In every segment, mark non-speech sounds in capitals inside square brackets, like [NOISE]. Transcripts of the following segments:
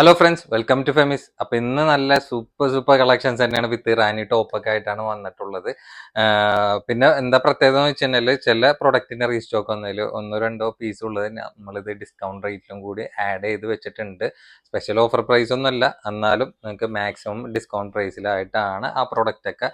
Hello friends welcome to Femis അപ്പൊ ഇന്ന് നല്ല സൂപ്പർ സൂപ്പർ കളക്ഷൻസ് തന്നെയാണ് വിത്ത് റാനി ടോപ്പൊക്കെ ആയിട്ടാണ് വന്നിട്ടുള്ളത്. പിന്നെ എന്താ പ്രത്യേകത എന്ന് വെച്ച് കഴിഞ്ഞാൽ ചില പ്രൊഡക്റ്റിന്റെ റീസ്റ്റോക്ക് വന്നതിൽ ഒന്നോ രണ്ടോ പീസ് ഉള്ളത് നമ്മളിത് ഡിസ്കൗണ്ട് റേറ്റിലും കൂടി ആഡ് ചെയ്ത് വെച്ചിട്ടുണ്ട്. സ്പെഷ്യൽ ഓഫർ പ്രൈസ് ഒന്നുമല്ല. എന്നാലും നിങ്ങൾക്ക് മാക്സിമം ഡിസ്കൗണ്ട് പ്രൈസിലായിട്ടാണ് ആ പ്രൊഡക്റ്റ് ഒക്കെ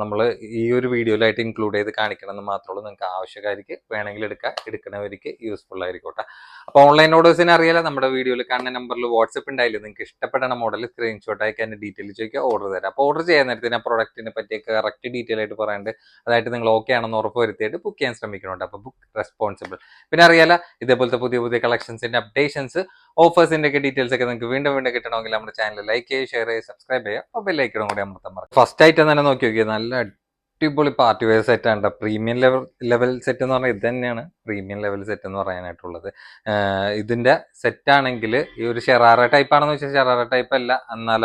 നമ്മൾ ഈ ഒരു വീഡിയോയിലായിട്ട് ഇൻക്ലൂഡ് ചെയ്ത് കാണിക്കണം എന്ന് മാത്രമുള്ളൂ നിങ്ങൾക്ക് ആവശ്യക്കാർക്ക് വേണമെങ്കിൽ എടുക്കാം. എടുക്കുന്നവർക്ക് യൂസ്ഫുൾ ആയിരിക്കോട്ടെ അപ്പോൾ ഓൺലൈൻ ഓർഡേഴ്സിന് അറിയാലോ നമ്മുടെ വീഡിയോയിൽ കാണുന്ന നമ്പറിൽ വാട്സപ്പ് ഉണ്ടായില്ല? നിങ്ങൾക്ക് ഇഷ്ടപ്പെടുന്ന മോഡൽ സ്ക്രീൻഷോട്ട് അയക്കാൻ അതിന്റെ ഡീറ്റെയിൽ ചോദിക്കുക ഓർഡർ തരാം. അപ്പോൾ ഓർഡർ ചെയ്യാൻ നേരത്തിന് ആ പ്രൊഡക്റ്റിനെ പറ്റിയ കറക്റ്റ് ഡീറ്റെയിൽ ആയിട്ട് പറയാണ്ട് അതായിട്ട് നിങ്ങൾ ഓക്കെ ആണെന്ന് ഉറപ്പ് വരുത്തിയിട്ട് ബുക്ക് ചെയ്യാൻ ശ്രമിക്കുന്നുണ്ട് അപ്പോൾ ബുക്ക് റെസ്പോൺസിബിൾ പിന്നെ അറിയാലോ ഇതേപോലത്തെ പുതിയ പുതിയ കളക്ഷൻസിന്റെ അപ്ഡേഷൻസ് ഓഫേഴ്സിന്റെ ഒക്കെ ഡീറ്റെയിൽസ് ഒക്കെ നിങ്ങൾക്ക് വീണ്ടും വീണ്ടും കിട്ടണമെങ്കിൽ നമ്മുടെ ചാനൽ ലൈക്ക് ചെയ്യുക ഷെയർ ചെയ്യുക സബ്സ്ക്രൈബ് ചെയ്യുക. അപ്പോൾ ബെല്ലൈക്കണം കൂടി അമൃതം മറക്കും ഫസ്റ്റ് ഐറ്റം തന്നെ നോക്കി നോക്കിയത് നല്ല അടിപൊളി പാർട്ടി വെയർ സെറ്റ് ആണ് പ്രീമിയം ലെവൽ ലെവൽ സെറ്റ് എന്ന് പറഞ്ഞാൽ ഇത് തന്നെയാണ് പ്രീമിയം ലെവൽ സെറ്റ് എന്ന് പറയാനായിട്ടുള്ളത്. ഇതിന്റെ സെറ്റ് ആണെങ്കിൽ ഈ ഒരു ഷെറാറ ടൈപ്പ് ആണെന്ന് വെച്ചാൽ ഷെറാറ ടൈപ്പ് അല്ല. എന്നാൽ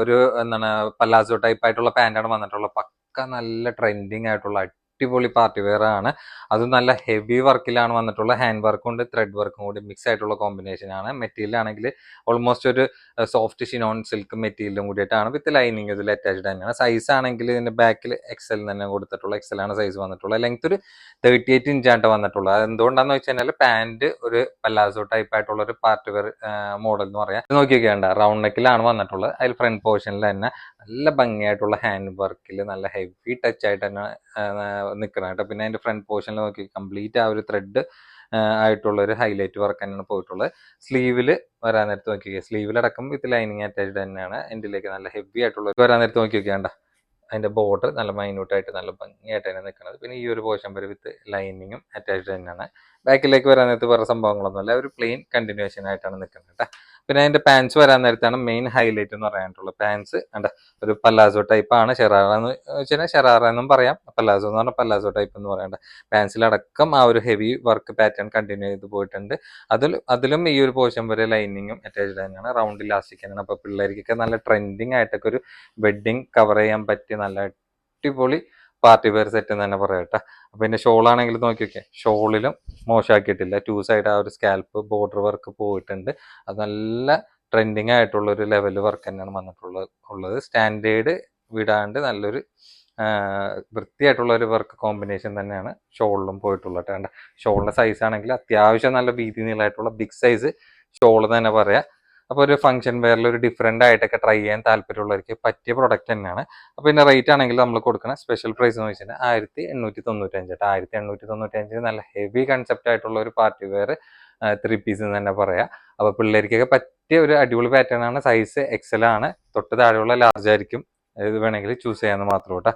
ഒരു എന്താണ് പല്ലാസോ ടൈപ്പ് ആയിട്ടുള്ള പാന്റാണ് വന്നിട്ടുള്ളത്. പക്ക നല്ല ട്രെൻഡിങ് ആയിട്ടുള്ള അടിപൊളി പാർട്ടി വെയർ ആണ്. അത് നല്ല ഹെവി വർക്കിലാണ് വന്നിട്ടുള്ള ഹാൻഡ് വർക്കും ഉണ്ട് ത്രെഡ് വർക്കും കൂടി മിക്സ് ആയിട്ടുള്ള കോമ്പിനേഷൻ ആണ്. മെറ്റീരിയൽ ആണെങ്കിൽ ഓൾമോസ്റ്റ് ഒരു സോഫ്റ്റ് ഷിനോൺ സിൽക്ക് മെറ്റീരിയലും കൂടിയിട്ടാണ് വിത്ത് ലൈനിങ് ഇതിൽ അറ്റാച്ച്ഡ് തന്നെയാണ്. സൈസ് ആണെങ്കിൽ ഇതിന്റെ ബാക്കിൽ എക്സൽ തന്നെ കൊടുത്തിട്ടുള്ള എക്സൽ ആണ് സൈസ് വന്നിട്ടുള്ളത് ലെങ്ത് ഒരു തേർട്ടി എയ്റ്റ് ഇഞ്ചാണ് വന്നിട്ടുള്ളത്. അത് എന്തുകൊണ്ടാന്ന് വെച്ച് കഴിഞ്ഞാൽ പാന്റ് ഒരു പല്ലാസോ ടൈപ്പ് ആയിട്ടുള്ള ഒരു പാർട്ടി വെയർ മോഡൽ എന്ന് പറയാം. നോക്കിയൊക്കെയുണ്ട് റൗണ്ട് നെക്കിലാണ് വന്നിട്ടുള്ളത്. അതിൽ ഫ്രണ്ട് പോർഷനിൽ തന്നെ നല്ല ഭംഗിയായിട്ടുള്ള ഹാൻഡ് വർക്കിൽ നല്ല ഹെവി ടച്ച് ആയിട്ട് തന്നെ നിൽക്കണം കേട്ടോ. പിന്നെ അതിന്റെ ഫ്രണ്ട് പോർഷനിൽ നോക്കി കംപ്ലീറ്റ് ആ ഒരു ത്രെഡ് ആയിട്ടുള്ള ഒരു ഹൈലൈറ്റ് വർക്ക് തന്നെയാണ് പോയിട്ടുള്ളത്. സ്ലീവിൽ വരാൻ നേരത്ത് നോക്കി സ്ലീവിലടക്കം വിത്ത് ലൈനിങ് അറ്റാച്ച്ഡ് തന്നെയാണ്. എന്റിലേക്ക് നല്ല ഹെവി ആയിട്ടുള്ള വരാൻ നേരത്ത് നോക്കി നോക്കിയാണ്ട അതിന്റെ ബോർഡർ നല്ല മൈന്യൂട്ട് ആയിട്ട് നല്ല ഭംഗിയായിട്ട് തന്നെ നിൽക്കുന്നത് പിന്നെ ഈ ഒരു പോർഷൻ വരെ വിത്ത് ലൈനിങ്ങും അറ്റാച്ച്ഡ് തന്നെയാണ്. ബാക്കിലേക്ക് വരാൻ നേരത്ത് വേറെ സംഭവങ്ങളൊന്നും അല്ല ഒരു പ്ലെയിൻ കണ്ടിന്യൂഷൻ ആയിട്ടാണ് നിൽക്കുന്നത് കേട്ടോ പിന്നെ അതിന്റെ പാൻസ് വരാൻ നേരത്താണ് മെയിൻ ഹൈലൈറ്റ് എന്ന് പറയാനായിട്ടുള്ളത്. പാൻസ് അണ്ട ഒരു പല്ലാസോ ടൈപ്പ് ആണ്. ഷെറാറ എന്ന് വെച്ചാൽ ഷെറാറ എന്നും പറയാം. പല്ലാസോ എന്ന് പറഞ്ഞാൽ പല്ലാസോ ടൈപ്പ് എന്ന് പറയണ്ട പാൻസിലടക്കം ആ ഒരു ഹെവി വർക്ക് പാറ്റേൺ കണ്ടിന്യൂ ചെയ്ത് പോയിട്ടുണ്ട്. അതിൽ അതിലും ഈ ഒരു പോർഷൻ വരെ ലൈനിങ്ങും അറ്റാച്ച്ഡ് തന്നെയാണ്. റൗണ്ട് ഇലാസ്റ്റിക് തന്നെയാണ്. അപ്പോൾ പിള്ളേർക്കൊക്കെ നല്ല ട്രെൻഡിങ് ആയിട്ടൊക്കെ ഒരു വെഡിങ് കവർ ചെയ്യാൻ പറ്റിയ നല്ല അടിപൊളി പാർട്ടി വെയർ സെറ്റ് എന്ന് തന്നെ പറയട്ടെ അപ്പൊ ഇതിന്റെ ഷോൾ ആണെങ്കിലും നോക്കി നോക്കിയാൽ ഷോളിലും മോശമാക്കിയിട്ടില്ല ടു സൈഡ് ആ ഒരു സ്കാൽപ്പ് ബോർഡർ വർക്ക് പോയിട്ടുണ്ട്. അത് നല്ല ട്രെൻഡിങ് ആയിട്ടുള്ള ഒരു ലെവൽ വർക്ക് തന്നെയാണ് വന്നിട്ടുള്ളത് ഉള്ളത്. സ്റ്റാൻഡേർഡ് വിടാണ്ട് നല്ലൊരു വൃത്തിയായിട്ടുള്ള ഒരു വർക്ക് കോമ്പിനേഷൻ തന്നെയാണ് ഷോളിലും പോയിട്ടുള്ളത് കേട്ടോ. ഷോളിന്റെ സൈസ് ആണെങ്കിൽ അത്യാവശ്യം നല്ല വീതി നീളമായിട്ടുള്ള ബിഗ് സൈസ് ഷോൾ തന്നെ പറയാം. അപ്പോൾ ഒരു ഫംഗ്ഷൻ വെയറിൽ ഒരു ഡിഫറെന്റ് ആയിട്ടൊക്കെ ട്രൈ ചെയ്യാൻ താല്പര്യമുള്ളവർക്ക് പറ്റിയ പ്രൊഡക്റ്റ് തന്നെയാണ്. അപ്പോൾ ഇതിന്റെ റേറ്റ് ആണെങ്കിൽ നമ്മൾ കൊടുക്കുന്ന സ്പെഷ്യൽ പ്രൈസ് എന്ന് വെച്ചാൽ ആയിരത്തി എണ്ണൂറ്റി തൊണ്ണൂറ്റഞ്ച് കേട്ടോ ആയിരത്തി എണ്ണൂറ്റി തൊണ്ണൂറ്റഞ്ച് നല്ല ഹെവി കൺസെപ്റ്റ് ആയിട്ടുള്ള ഒരു പാർട്ടി വെയർ ത്രീ പീസ് എന്ന് തന്നെ പറയാം. അപ്പോൾ പിള്ളേർക്കൊക്കെ പറ്റിയ ഒരു അടിപൊളി പാറ്റേൺ ആണ്. സൈസ് എക്സൽ ആണ്. തൊട്ട് താഴെയുള്ള ലാർജ് ആയിരിക്കും. ഇത് വേണമെങ്കിൽ ചൂസ് ചെയ്യാമെന്ന് മാത്രം കേട്ടോ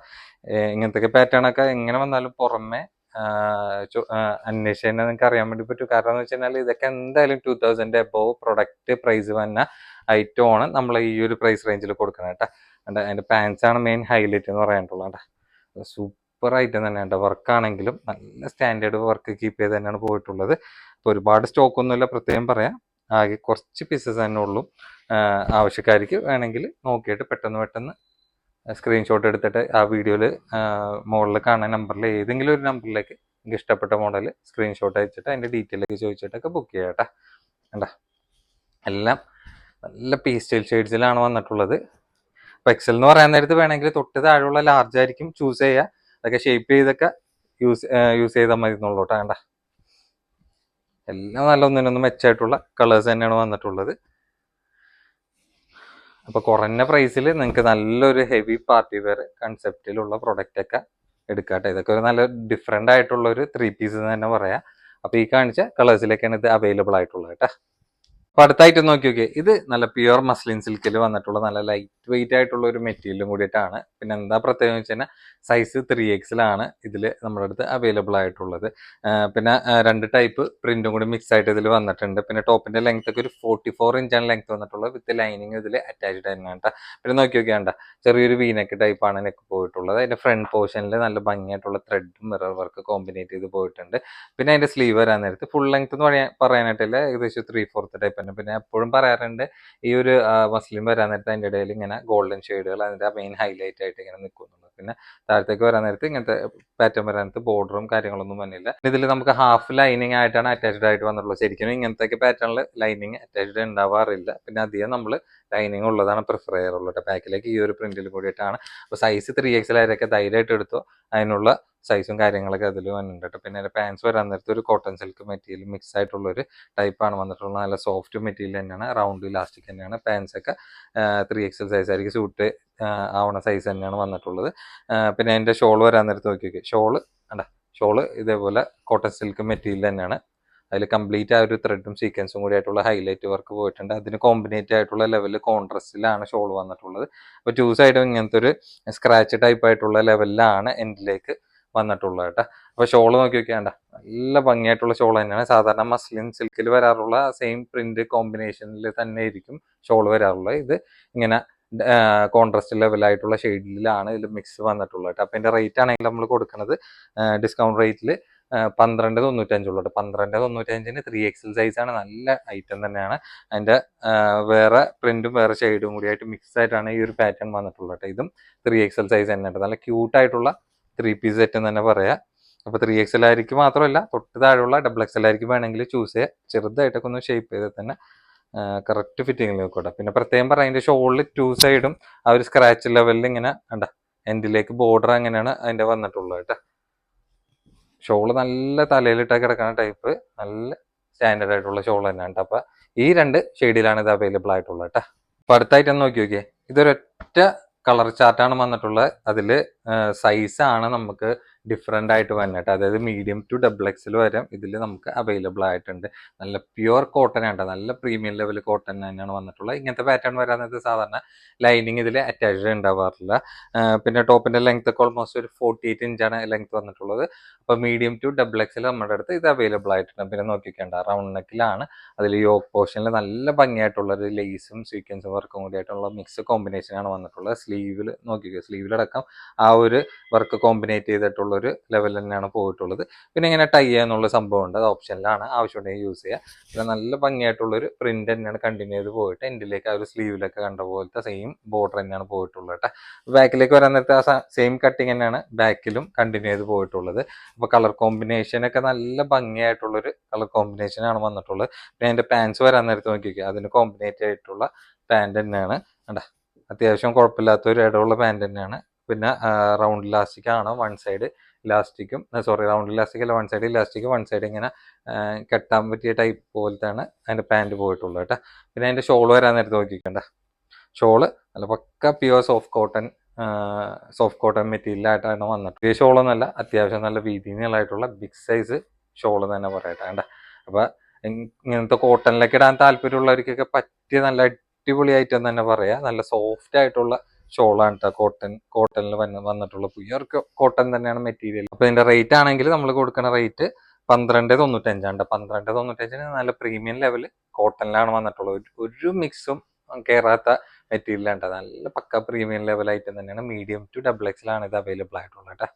ഇങ്ങനത്തെ പാറ്റേൺ ഒക്കെ എങ്ങനെ വന്നാലും പുറമെ അന്വേഷിച്ച് നിങ്ങൾക്ക് അറിയാൻ വേണ്ടി പറ്റും. കാരണം എന്ന് വെച്ച് കഴിഞ്ഞാൽ ഇതൊക്കെ എന്തായാലും two thousand above product price വന്ന ഐറ്റം ആണ് നമ്മൾ ഈ ഒരു പ്രൈസ് റേഞ്ചിൽ കൊടുക്കണം കേട്ടോ and അതിന്റെ പാൻസ് ആണ് മെയിൻ ഹൈലൈറ്റ് എന്ന് പറയാനുള്ളത് കേട്ടോ സൂപ്പർ ഐറ്റം തന്നെ കേട്ടോ വർക്ക് ആണെങ്കിലും നല്ല സ്റ്റാൻഡേർഡ് വർക്ക് കീപ്പ് ചെയ്ത് തന്നെയാണ് പോയിട്ടുള്ളത്. അപ്പോൾ ഒരുപാട് സ്റ്റോക്ക് ഒന്നുമില്ല പ്രത്യേകം പറയാം. ആകെ കുറച്ച് പീസസ് തന്നെ ഉള്ളൂ. ആവശ്യക്കാർക്ക് വേണമെങ്കിൽ നോക്കിയിട്ട് പെട്ടെന്ന് പെട്ടെന്ന് സ്ക്രീൻഷോട്ട് എടുത്തിട്ട് ആ വീഡിയോയിൽ മുകളിൽ കാണുന്ന നമ്പറിൽ ഏതെങ്കിലും ഒരു നമ്പറിലേക്ക് നിങ്ങൾക്ക് ഇഷ്ടപ്പെട്ട മോഡൽ സ്ക്രീൻഷോട്ട് അയച്ചിട്ട് അതിന്റെ ഡീറ്റെയിലേക്ക് ചോദിച്ചിട്ടൊക്കെ ബുക്ക് ചെയ്യാം കേട്ടോ. എല്ലാം നല്ല പേസ്റ്റൽ ഷെയ്ഡ്സിലാണ് വന്നിട്ടുള്ളത്. പെക്സൽ എന്ന് പറയാൻ നേരത്ത് വേണമെങ്കിൽ തൊട്ട് താഴെയുള്ള ലാർജ് ആയിരിക്കും ചൂസ് ചെയ്യുക അതൊക്കെ ഷേപ്പ് ചെയ്തൊക്കെ യൂസ് യൂസ് ചെയ്താൽ മതി എന്നുള്ളൂ കേട്ടോ എല്ലാം നല്ല ഒന്നിനൊന്നും മെച്ചമായിട്ടുള്ള കളേഴ്സ് തന്നെയാണ് വന്നിട്ടുള്ളത്. അപ്പൊ കുറഞ്ഞ പ്രൈസിൽ നിങ്ങൾക്ക് നല്ലൊരു ഹെവി പാർട്ടി വെയർ കൺസെപ്റ്റിലുള്ള പ്രൊഡക്റ്റ് ഒക്കെ എടുക്കാട്ടെ. ഇതൊക്കെ ഒരു നല്ല ഡിഫറെന്റ് ആയിട്ടുള്ള ഒരു ത്രീ പീസ് തന്നെ പറയാം. അപ്പൊ ഈ കാണിച്ച കളേഴ്സിലേക്കാണ് ഇത് അവൈലബിൾ ആയിട്ടുള്ളത് കേട്ടോ. അപ്പൊ അടുത്തായിട്ട് നോക്കി നോക്കിയേ. ഇത് നല്ല പ്യുവർ മസ്ലിൻ സിൽക്കിൽ വന്നിട്ടുള്ള നല്ല ലൈറ്റ് വെയിറ്റ് ആയിട്ടുള്ള ഒരു മെറ്റീരിയലും കൂടിയിട്ടാണ്. പിന്നെ എന്താ പ്രത്യേകം വെച്ച് കഴിഞ്ഞാൽ സൈസ് ത്രീ എക്സിലാണ് ഇതിൽ നമ്മുടെ അടുത്ത് അവൈലബിൾ ആയിട്ടുള്ളത്. പിന്നെ രണ്ട് ടൈപ്പ് പ്രിന്റും കൂടി മിക്സ് ആയിട്ട് ഇതിൽ വന്നിട്ടുണ്ട്. പിന്നെ ടോപ്പിന്റെ ലെങ്ത് ഒക്കെ ഒരു ഫോർട്ടി ഫോർ ഇഞ്ചാണ് ലെങ്ത് വന്നിട്ടുള്ളത്. വിത്ത് ലൈനിങ് ഇതിൽ അറ്റാച്ച്ഡ് തന്നെയാണ് കേട്ടോ. പിന്നെ നോക്കി നോക്കിയാണ്ട ചെറിയൊരു വീനക്ക് ടൈപ്പാണ് നെക്ക് പോയിട്ടുള്ളത്. അതിന്റെ ഫ്രണ്ട് പോർഷനിൽ നല്ല ഭംഗിയായിട്ടുള്ള ത്രെഡ് മിറർ വർക്ക് കോമ്പിനേറ്റ് ചെയ്ത് പോയിട്ടുണ്ട്. പിന്നെ അതിന്റെ സ്ലീവ് വരാൻ നേരത്ത് ഫുൾ ലെങ്ത് എന്ന് പറയാനായിട്ടില്ല. ഏകദേശം ത്രീ ഫോർത്ത് ടൈപ്പ് തന്നെ പിന്നെ എപ്പോഴും പറയാറുണ്ട് ഈ ഒരു മസ്ലിം വരാൻ നേരത്ത് അതിന്റെ ഇടയിൽ ഇങ്ങനെ ഗോൾഡൻ ഷെയ്ഡുകൾ അതിന്റെ മെയിൻ ഹൈലൈറ്റ് ആയിട്ട് ഇങ്ങനെ നിൽക്കുന്നുണ്ട്. പിന്നെ താഴത്തേക്ക് വരാൻ നേരത്ത് ഇങ്ങനത്തെ പാറ്റേൺ വരാൻ നേരത്ത് ബോർഡറും കാര്യങ്ങളൊന്നും വന്നില്ല. ഇതിൽ നമുക്ക് ഹാഫ് ലൈനിങ് ആയിട്ടാണ് അറ്റാച്ച്ഡ് ആയിട്ട് വന്നിട്ടുള്ളത്. ശരിക്കും ഇങ്ങനത്തെ പാറ്റേണിൽ ലൈനിങ് അറ്റാച്ച്ഡ് ഉണ്ടാവാറില്ല. പിന്നെ അധികം നമ്മൾ ലൈനിങ് ഉള്ളതാണ് പ്രിഫർ ചെയ്യാറുള്ളത് ബാക്കിലേക്ക് ഈ ഒരു പ്രിന്റിൽ കൂടിയിട്ടാണ്. അപ്പോൾ സൈസ് ത്രീ എക്സ് ആയിരൊക്കെ ധൈര്യമായിട്ട് എടുത്തോ അതിനുള്ള സൈസും കാര്യങ്ങളൊക്കെ അതിൽ വന്നിട്ടുണ്ട്. പിന്നെ അതിന്റെ പാൻസ് വരാൻ നേരത്തെ ഒരു കോട്ടൺ സിൽക്ക് മെറ്റീരിയൽ മിക്സ് ആയിട്ടുള്ള ഒരു ടൈപ്പാണ് വന്നിട്ടുള്ളത്. നല്ല സോഫ്റ്റ് മെറ്റീരിയൽ തന്നെയാണ് റൗണ്ട് ഇലാസ്റ്റിക് തന്നെയാണ്. പാൻസ് ഒക്കെ ത്രീ എക്സൽ സൈസ് ആയിരിക്കും സൂട്ട് ആവണ സൈസ് തന്നെയാണ് വന്നിട്ടുള്ളത്. പിന്നെ അതിന്റെ ഷോൾ വരാൻ നേരത്ത് നോക്കി നോക്കി ഷോൾ അണ്ട ഷോൾ ഇതേപോലെ കോട്ടൺ സിൽക്ക് മെറ്റീരിയൽ തന്നെയാണ്. അതിൽ കംപ്ലീറ്റ് ആ ഒരു ത്രെഡും സീക്വൻസും കൂടി ആയിട്ടുള്ള ഹൈലൈറ്റ് വർക്ക് പോയിട്ടുണ്ട്. അതിന് കോമ്പിനേറ്റ് ആയിട്ടുള്ള ലെവലിൽ കോൺട്രസ്റ്റിലാണ് ഷോൾ വന്നിട്ടുള്ളത്. അപ്പോൾ ചൂസ് സൈഡും ഇങ്ങനത്തെ ഒരു സ്ക്രാച്ച് ടൈപ്പ് ആയിട്ടുള്ള ലെവലിലാണ് എൻഡിലേക്ക് വന്നിട്ടുള്ളത് കേട്ടോ. അപ്പോൾ ഷോൾ നോക്കി നോക്കിയാണ്ട നല്ല ഭംഗിയായിട്ടുള്ള ഷോൾ തന്നെയാണ്. സാധാരണ മസ്ലിൻ സിൽക്കിൽ വരാറുള്ള സെയിം പ്രിന്റ് കോമ്പിനേഷനിൽ തന്നെ ആയിരിക്കും ഷോൾ വരാറുള്ളത്. ഇത് ഇങ്ങനെ കോൺട്രസ്റ്റ് ലെവലായിട്ടുള്ള ഷെയ്ഡിലാണ് ഇതിൽ മിക്സ് വന്നിട്ടുള്ളത് കേട്ടോ. അപ്പോൾ റേറ്റ് ആണെങ്കിൽ നമ്മൾ കൊടുക്കുന്നത് ഡിസ്കൗണ്ട് റേറ്റിൽ പന്ത്രണ്ട് തൊണ്ണൂറ്റഞ്ചുള്ളത് പന്ത്രണ്ട് തൊണ്ണൂറ്റഞ്ചിന് ത്രീ എക്സൽ സൈസ് ആണ്. നല്ല ഐറ്റം തന്നെയാണ്. അതിന്റെ വേറെ പ്രിന്റും വേറെ ഷെയ്ഡും കൂടി ആയിട്ട് മിക്സ് ആയിട്ടാണ് ഈ ഒരു പാറ്റേൺ വന്നിട്ടുള്ളത് ഇതും ത്രീ എക്സൽ സൈസ് തന്നെയാണ് നല്ല ക്യൂട്ട് ആയിട്ടുള്ള ത്രീ പീസ് സെറ്റ് എന്ന് തന്നെ പറയാം. അപ്പോൾ ത്രീ എക്സൽ ആയിരിക്കും മാത്രമല്ല തൊട്ട് താഴെയുള്ള ഡബിൾ എക്സൽ ആയിരിക്കും വേണമെങ്കിൽ ചൂസ് ചെയ്യുക ചെറുതായിട്ടൊക്കെ ഒന്ന് ഷേപ്പ് ചെയ്ത് തന്നെ കറക്റ്റ് ഫിറ്റിങ്ങിൽ നോക്കട്ടെ പിന്നെ പ്രത്യേകം പറയാം അതിന്റെ ഷോളിൽ ടു സൈഡും ആ ഒരു സ്ക്രാച്ച് ലെവലിൽ ഇങ്ങനെ ഉണ്ട എൻഡിലേക്ക് ബോർഡർ അങ്ങനെയാണ് അതിന്റെ വന്നിട്ടുള്ളത് കേട്ടോ. ഷോൾ നല്ല തലയിലിട്ട് കിടക്കുന്ന ടൈപ്പ് നല്ല സ്റ്റാൻഡേർഡ് ആയിട്ടുള്ള ഷോൾ തന്നെയാണ് കേട്ടോ. അപ്പൊ ഈ രണ്ട് ഷെയ്ഡിലാണ് ഇത് അവൈലബിൾ ആയിട്ടുള്ളത് കേട്ടോ. അപ്പൊ അടുത്തായിട്ട് ഒന്ന് നോക്കി നോക്കിയേ. ഇതൊരൊറ്റ കളർ ചാർട്ടാണ് വന്നിട്ടുള്ളത്. അതിൽ സൈസ് ആണ് നമുക്ക് ഡിഫറെന്റ് ആയിട്ട് വന്നിട്ട് അതായത് മീഡിയം ടു ഡബിൾ എക്സിൽ വരെ ഇതിൽ നമുക്ക് അവൈലബിൾ ആയിട്ടുണ്ട്. നല്ല പ്യുവർ കോട്ടൺ ആണ് നല്ല പ്രീമിയം ലെവൽ കോട്ടൺ തന്നെയാണ് വന്നിട്ടുള്ളത് ഇങ്ങനത്തെ പാറ്റേൺ വരാനത് സാധാരണ ലൈനിങ് ഇതിൽ അറ്റാച്ച്ഡ് ഉണ്ടാവാറില്ല. പിന്നെ ടോപ്പിന്റെ ലെങ്ത് ഒക്കെ ഓൾമോസ്റ്റ് ഒരു ഫോർട്ടി എയ്റ്റ് ഇഞ്ചാണ് ലെങ്ത് വന്നിട്ടുള്ളത്. അപ്പോൾ മീഡിയം ടു ഡബിൾ എക്സിൽ നമ്മുടെ അടുത്ത് ഇത് അവൈലബിൾ ആയിട്ടുണ്ട്. പിന്നെ നോക്കിക്കേണ്ട റൗണ്ട് നെക്കിലാണ് അതിൽ യോക്ക് പോർഷനിൽ നല്ല ഭംഗിയായിട്ടുള്ളൊരു ലേസും സീക്വൻസും വർക്കും കൂടി ആയിട്ടുള്ള മിക്സ് കോമ്പിനേഷനാണ് വന്നിട്ടുള്ളത്. സ്ലീവിൽ നോക്കിക്കുക സ്ലീവിലടക്കം ആ ഒരു വർക്ക് കോമ്പിനേറ്റ് ചെയ്തിട്ടുള്ള ഒരു ലെവൽ തന്നെയാണ് പോയിട്ടുള്ളത്. പിന്നെ ഇങ്ങനെ ടൈ ചെയ്യാന്നുള്ള സംഭവം ഉണ്ട് അത് ഓപ്ഷനിലാണ് ആവശ്യമുണ്ടെങ്കിൽ യൂസ് ചെയ്യുക പിന്നെ നല്ല ഭംഗിയായിട്ടുള്ളൊരു പ്രിന്റ് തന്നെയാണ് കണ്ടിന്യൂ ചെയ്ത് പോയിട്ട് എൻഡിലേക്ക് ആ ഒരു സ്ലീവിലൊക്കെ കണ്ട പോലത്തെ സെയിം ബോർഡർ തന്നെയാണ് പോയിട്ടുള്ളത് കേട്ടോ. ബാക്കിലേക്ക് വരാൻ നേരത്തെ ആ സെയിം കട്ടിങ് തന്നെയാണ് ബാക്കിലും കണ്ടിന്യൂ ചെയ്ത് പോയിട്ടുള്ളത്. അപ്പോൾ കളർ കോമ്പിനേഷനൊക്കെ നല്ല ഭംഗിയായിട്ടുള്ളൊരു കളർ കോമ്പിനേഷനാണ് വന്നിട്ടുള്ളത്. പിന്നെ അതിന്റെ പാൻസ് വരാൻ നേരത്ത് നോക്കിക്കുക അതിന് കോമ്പിനേറ്റ് ആയിട്ടുള്ള പാന്റ് തന്നെയാണ്. കണ്ടാ? അത്യാവശ്യം കുഴപ്പമില്ലാത്ത ഒരു ഇടമുള്ള പാന്റ് തന്നെയാണ്. പിന്നെ റൗണ്ട് ഇലാസ്റ്റിക് ആണ് വൺ സൈഡ് ഇലാസ്റ്റിക്കും സോറി റൗണ്ട് ഇലാസ്റ്റിക് അല്ല one side elastic one side ഇങ്ങനെ കെട്ടാൻ പറ്റിയ ടൈപ്പ് പോലത്തെയാണ് അതിന്റെ പാന്റ് പോയിട്ടുള്ളത് കേട്ടോ. പിന്നെ അതിന്റെ ഷോൾ വരാൻ നേരത്തെ നോക്കിക്കണ്ട. ഷോൾ നല്ല pucca pure soft cotton soft cotton material മെറ്റീരിയലായിട്ടാണ് വന്നിട്ട് ഈ ഷോളൊന്നല്ല അത്യാവശ്യം നല്ല വീതി നീളമായിട്ടുള്ള ബിഗ് സൈസ് ഷോൾ തന്നെ പറയട്ടെ കണ്ട. അപ്പോൾ ഇങ് ഇങ്ങനത്തെ കോട്ടണിലൊക്കെ ഇടാൻ താല്പര്യമുള്ളവർക്കൊക്കെ പറ്റിയ നല്ല അടിപൊളി ഐറ്റം തന്നെ പറയാം. നല്ല സോഫ്റ്റ് ആയിട്ടുള്ള ഷോളാണ് കേട്ടോ കോട്ടൺ കോട്ടണിൽ വന്ന് വന്നിട്ടുള്ള പ്യുവർ കോട്ടൺ തന്നെയാണ് മെറ്റീരിയൽ അപ്പൊ ഇതിന്റെ റേറ്റ് ആണെങ്കിൽ നമ്മൾ കൊടുക്കുന്ന റേറ്റ് പന്ത്രണ്ട് തൊണ്ണൂറ്റഞ്ചാണ്. പന്ത്രണ്ട് തൊണ്ണൂറ്റഞ്ചിന് നല്ല പ്രീമിയം ലെവൽ കോട്ടണിലാണ് വന്നിട്ടുള്ളത്. ഒരു- ഒരു മിക്സും കയറാത്ത മെറ്റീരിയലാണ് നല്ല പക്ക പ്രീമിയം ലെവൽ ഐറ്റം തന്നെയാണ്. മീഡിയം ടു ഡബിൾ എക്സിലാണ് ഇത് അവൈലബിൾ ആയിട്ടുള്ളത് കേട്ടോ.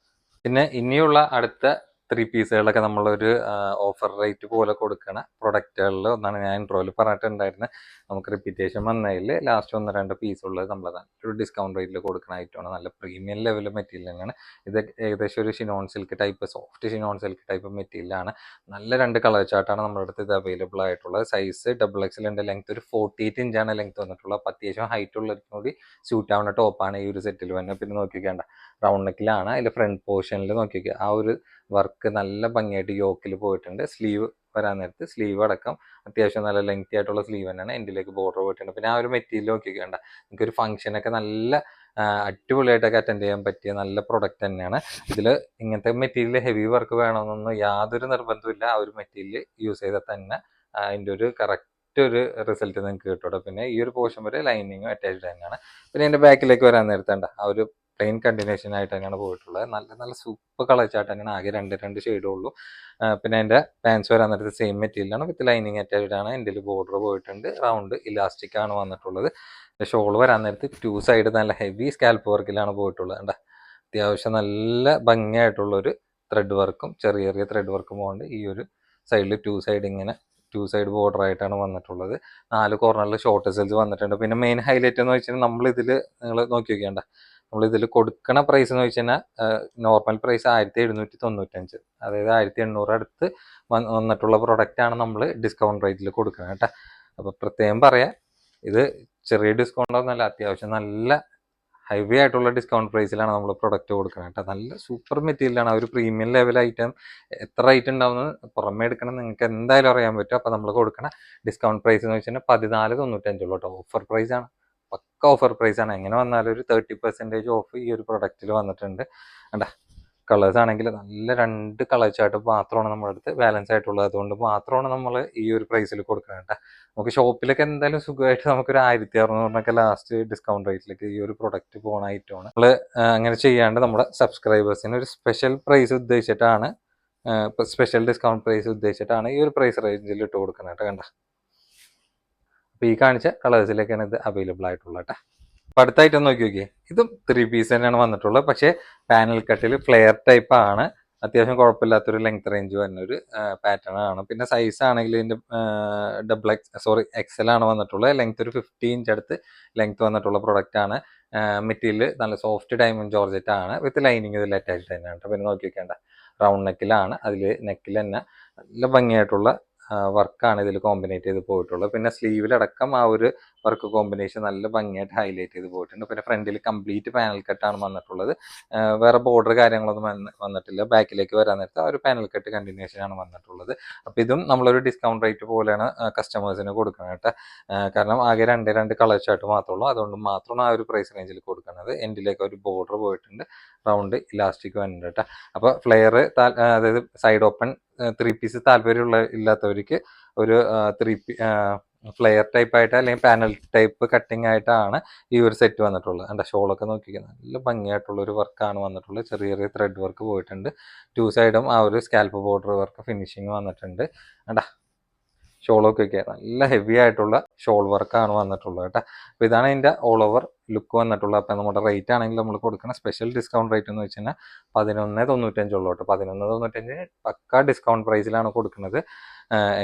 പിന്നെ ഇനിയുള്ള അടുത്ത ത്രീ പീസുകളൊക്കെ നമ്മളൊരു ഓഫർ റേറ്റ് പോലെ കൊടുക്കണ പ്രൊഡക്റ്റുകളിൽ ഒന്നാണ് ഞാൻ ഇൻട്രോയിൽ പറഞ്ഞിട്ടുണ്ടായിരുന്നത് നമുക്ക് റിപ്പീറ്റേഷൻ വന്നതിൽ ലാസ്റ്റ് ഒന്ന് രണ്ട് പീസ് ഉള്ളത് നമ്മൾ ഒരു ഡിസ്കൗണ്ട് റേറ്റിൽ കൊടുക്കുന്ന ഐറ്റമാണ് നല്ല പ്രീമിയം ലെവൽ മെറ്റീരിയൽ തന്നെയാണ്. ഇത് ഏകദേശം ഒരു chiffon silk type soft chiffon silk type മെറ്റീരിയലാണ് നല്ല രണ്ട് കളർ ചാർട്ടാണ് നമ്മുടെ അടുത്ത് ഇത് അവൈലബിൾ ആയിട്ടുള്ളത്. സൈസ് ഡബിൾ എക്സിലിന്റെ ലെങ്ത് ഒരു ഫോർട്ടി എയ്റ്റ് ഇഞ്ചാണ് ലെങ്ത് വന്നിട്ടുള്ളത്. അപ്പോൾ അത്യാവശ്യം ഹൈറ്റ് ഉള്ളവർക്കും കൂടി സ്യൂട്ട് ആവുന്ന ടോപ്പാണ് ഈ ഒരു സെറ്റിൽ വരുന്നത് പിന്നെ നോക്കിക്കേണ്ട റൗണ്ട് നെക്കിലാണ് അതിൽ ഫ്രണ്ട് പോർഷനിൽ നോക്കിക്കുക ആ ഒരു വർക്ക് നല്ല ഭംഗിയായിട്ട് യോക്കിൽ പോയിട്ടുണ്ട്. സ്ലീവ് വരാൻ നേരത്ത് സ്ലീവ് അടക്കം. അത്യാവശ്യം നല്ല ലെങ്തി ആയിട്ടുള്ള സ്ലീവ് തന്നെയാണ് എന്റെയിലേക്ക് ബോർഡർ പോയിട്ടുണ്ട്. പിന്നെ ആ ഒരു മെറ്റീരിയൽ നോക്കിക്കേണ്ട നിങ്ങൾക്ക് ഒരു ഫംഗ്ഷനൊക്കെ നല്ല അടിപൊളിയായിട്ടൊക്കെ അറ്റൻഡ് ചെയ്യാൻ പറ്റിയ നല്ല പ്രൊഡക്റ്റ് തന്നെയാണ്. ഇതിൽ ഇങ്ങനത്തെ മെറ്റീരിയൽ ഹെവി വർക്ക് വേണമെന്നൊന്നും യാതൊരു നിർബന്ധമില്ല ആ ഒരു മെറ്റീരിയൽ യൂസ് ചെയ്താൽ തന്നെ അതിന്റെ ഒരു കറക്റ്റ് ഒരു റിസൾട്ട് നിങ്ങൾക്ക് കിട്ടും പിന്നെ ഈ ഒരു പോർഷൻ വരെ ലൈനിങ്ങും അറ്റാച്ച്ഡ് തന്നെയാണ്. പിന്നെ എന്റെ ബാക്കിലേക്ക് വരാൻ നേരത്തേണ്ട ആ ഒരു പ്ലെയിൻ കണ്ടിന്യൂഷൻ ആയിട്ട് തന്നെയാണ് പോയിട്ടുള്ളത്. നല്ല നല്ല സൂപ്പർ കളർ ചാർട്ട് തന്നെയാണ്. ആകെ രണ്ട് രണ്ട് ഷെയ്ഡേ ഉള്ളൂ. പിന്നെ അതിന്റെ പാൻസ് വരാൻ നേരത്തെ സെയിം മെറ്റീരിയലാണ് വിത്ത് ലൈനിങ് അറ്റാച്ച്ഡ് ആണ്. എന്റെ ബോർഡർ പോയിട്ടുണ്ട്. റൗണ്ട് ഇലാസ്റ്റിക് ആണ് വന്നിട്ടുള്ളത്. ഷോൾ വരാൻ നേരത്ത് ടു സൈഡ് നല്ല ഹെവി സ്കാൽപ്പ് വർക്കിലാണ് പോയിട്ടുള്ളത്. കണ്ട? അത്യാവശ്യം നല്ല ഭംഗിയായിട്ടുള്ളൊരു ത്രെഡ് വർക്കും ചെറിയ ചെറിയ ത്രെഡ് വർക്കും കൊണ്ട് ഈ ഒരു സൈഡിൽ ടു സൈഡ് ഇങ്ങനെ ടു സൈഡ് ബോർഡർ ആയിട്ടാണ് വന്നിട്ടുള്ളത്. നാല് കോർണറിൽ ഷോർട്ട് സെൽസ് വന്നിട്ടുണ്ട്. പിന്നെ മെയിൻ ഹൈലൈറ്റ് എന്ന് വെച്ചാൽ നമ്മൾ ഇതിൽ നിങ്ങൾ നോക്കി നോക്കിയാണ്ട നമ്മൾ ഇതിൽ കൊടുക്കണ പ്രൈസ് എന്ന് വെച്ച് നോർമൽ പ്രൈസ് ആയിരത്തി എഴുന്നൂറ്റി തൊണ്ണൂറ്റഞ്ച്. അതായത് ആയിരത്തി എണ്ണൂറ് അടുത്ത് വന്നിട്ടുള്ള പ്രൊഡക്റ്റ് ആണ് നമ്മൾ ഡിസ്കൗണ്ട് റേറ്റിൽ കൊടുക്കുന്നത് കേട്ടോ. അപ്പോൾ പ്രത്യേകം പറയാം ഇത് ചെറിയ ഡിസ്കൗണ്ട് ഒന്നല്ല അത്യാവശ്യം നല്ല ഹൈവേ ആയിട്ടുള്ള ഡിസ്കൗണ്ട് പ്രൈസിലാണ് നമ്മൾ പ്രൊഡക്റ്റ് കൊടുക്കുന്നത് കേട്ടോ. നല്ല സൂപ്പർ മെറ്റീരിയലാണ് ഒരു പ്രീമിയം ലെവൽ ഐറ്റം എത്ര റേറ്റ് ഉണ്ടാവുന്നത് പുറമേ എടുക്കണം നിങ്ങൾക്ക് എന്തായാലും അറിയാൻ പറ്റും. അപ്പോൾ നമ്മൾ കൊടുക്കണ ഡിസ്കൗണ്ട് പ്രൈസ് എന്ന് വെച്ചാൽ പതിനാല് തൊണ്ണൂറ്റഞ്ചുള്ളൂ കേട്ടോ. ഓഫർ പ്രൈസാണ് പക്ക ഓഫർ പ്രൈസ് ആണ്. എങ്ങനെ വന്നാലും ഒരു തേർട്ടി പെർസെന്റേജ് ഓഫ് ഈ ഒരു പ്രൊഡക്റ്റിൽ വന്നിട്ടുണ്ട്. കണ്ട കളേഴ്സ് ആണെങ്കിൽ നല്ല രണ്ട് കളേഴ്സ് ആയിട്ട് മാത്രമാണ് നമ്മുടെ അടുത്ത് ബാലൻസ് ആയിട്ടുള്ളത്. അതുകൊണ്ട് മാത്രമാണ് നമ്മൾ ഈ ഒരു പ്രൈസിൽ കൊടുക്കുന്നത് നമുക്ക് ഷോപ്പിലൊക്കെ എന്തായാലും സുഖമായിട്ട് നമുക്കൊരു ആയിരത്തി അറുന്നൂറിനൊക്കെ ലാസ്റ്റ് ഡിസ്കൗണ്ട് റേറ്റിലേക്ക് ഈ ഒരു പ്രൊഡക്റ്റ് പോകണായിട്ടാണ് നമ്മൾ അങ്ങനെ ചെയ്യാണ്ട് നമ്മുടെ സബ്സ്ക്രൈബേഴ്സിന് ഒരു സ്പെഷ്യൽ പ്രൈസ് ഉദ്ദേശിച്ചിട്ടാണ് സ്പെഷ്യൽ ഡിസ്കൗണ്ട് പ്രൈസ് ഉദ്ദേശിച്ചിട്ടാണ് ഈ ഒരു പ്രൈസ് റേഞ്ചിൽ ഇട്ട് കൊടുക്കുന്നത് കേട്ടോ. കണ്ട അപ്പോൾ ഈ കാണിച്ച കളേഴ്സിലേക്കാണ് ഇത് അവൈലബിൾ ആയിട്ടുള്ളത് കേട്ടോ അപ്പോൾ അടുത്തായിട്ട് നോക്കി നോക്കിയേ. ഇതും ത്രീ പീസ് തന്നെയാണ് വന്നിട്ടുള്ളത്. പക്ഷേ പാനൽ കട്ടിൽ ഫ്ലെയർ ടൈപ്പ് ആണ്. അത്യാവശ്യം കുഴപ്പമില്ലാത്തൊരു ലെങ്ത് റേഞ്ച് വരുന്ന ഒരു പാറ്റേൺ ആണ്. പിന്നെ സൈസ് ആണെങ്കിൽ ഇതിന്റെ ഡബിൾ എക്സ് സോറി എക്സൽ ആണ് വന്നിട്ടുള്ളത്. ലെങ്ത് ഒരു ഫിഫ്റ്റി ഇഞ്ച് അടുത്ത് ലെങ്ത് വന്നിട്ടുള്ള പ്രൊഡക്റ്റ് ആണ്. മെറ്റീരിയൽ നല്ല സോഫ്റ്റ് ഡയമണ്ട് ജോർജറ്റ് ആണ്. വിത്ത് ലൈനിങ് ഇതിൽ അറ്റാച്ച്ഡ് തന്നെയാണ് പിന്നെ നോക്കി വെക്കേണ്ട. റൗണ്ട് നെക്കിലാണ് അതിൽ നെക്കിൽ തന്നെ നല്ല ഭംഗിയായിട്ടുള്ള വർക്കാണ് ഇതിൽ കോമ്പിനേറ്റ് ചെയ്ത് പോയിട്ടുള്ളത് പിന്നെ സ്ലീവിലടക്കം ആ ഒരു വർക്ക് കോമ്പിനേഷൻ നല്ല ഭംഗിയായിട്ട് ഹൈലൈറ്റ് ചെയ്ത് പോയിട്ടുണ്ട്. പിന്നെ ഫ്രണ്ടിൽ കംപ്ലീറ്റ് പാനൽ കട്ടാണ് വന്നിട്ടുള്ളത്. വേറെ ബോർഡർ കാര്യങ്ങളൊന്നും വന്നിട്ടില്ല. ബാക്കിലേക്ക് വരാൻ നേരത്തെ ആ ഒരു പാനൽ കട്ട് കണ്ടിന്യൂഷൻ ആണ് വന്നിട്ടുള്ളത്. അപ്പോൾ ഇതും നമ്മളൊരു ഡിസ്കൗണ്ട് റേറ്റ് പോലെയാണ് കസ്റ്റമേഴ്സിന് കൊടുക്കുന്നത് കാരണം ആകെ രണ്ട് രണ്ട് കളർ ഷർട്ട് മാത്രമുള്ളൂ അതുകൊണ്ട് മാത്രമാണ് ആ ഒരു പ്രൈസ് റേഞ്ചിൽ കൊടുക്കുന്നത്. എൻഡിലേക്ക് ഒരു ബോർഡർ പോയിട്ടുണ്ട്. റൗണ്ട് ഇലാസ്റ്റിക് വന്നിട്ടുണ്ട് കേട്ടോ. അപ്പോൾ ഫ്ലെയർ അതായത് സൈഡ് ഓപ്പൺ ത്രീ പീസ് താല്പര്യമുള്ള ഇല്ലാത്തവർക്ക് ഒരു ത്രീ ഫ്ലെയർ ടൈപ്പ് ആയിട്ട് അല്ലെങ്കിൽ പാനൽ ടൈപ്പ് കട്ടിംഗ് ആയിട്ടാണ് ഈ ഒരു സെറ്റ് വന്നിട്ടുള്ളത്. എന്റെ ഷോളൊക്കെ നോക്കിക്കുന്നത് നല്ല ഭംഗിയായിട്ടുള്ള ഒരു വർക്കാണ് വന്നിട്ടുള്ളത്. ചെറിയ ചെറിയ ത്രെഡ് വർക്ക് പോയിട്ടുണ്ട്. ടു സൈഡും ആ ഒരു സ്കാൽപ്പ് ബോർഡർ വർക്ക് ഫിനിഷിങ് വന്നിട്ടുണ്ട്. കണ്ടാ ഷോളൊക്കെ കയറാം നല്ല ഹെവി ആയിട്ടുള്ള ഷോൾ വർക്കാണ് വന്നിട്ടുള്ളത് കേട്ടോ. അപ്പോൾ ഇതാണ് ഇതിന്റെ ഓൾ ഓവർ ലുക്ക് വന്നിട്ടുള്ളത്. അപ്പോൾ നമ്മുടെ റേറ്റ് ആണെങ്കിൽ നമ്മൾ കൊടുക്കുന്ന സ്പെഷ്യൽ ഡിസ്കൗണ്ട് റേറ്റ് എന്ന് വെച്ച് കഴിഞ്ഞാൽ പതിനൊന്ന് തൊണ്ണൂറ്റഞ്ചുള്ളൂ കേട്ടോ. പതിനൊന്ന് തൊണ്ണൂറ്റഞ്ചിന് പക്ക ഡിസ്കൗണ്ട് പ്രൈസിലാണ് കൊടുക്കുന്നത്.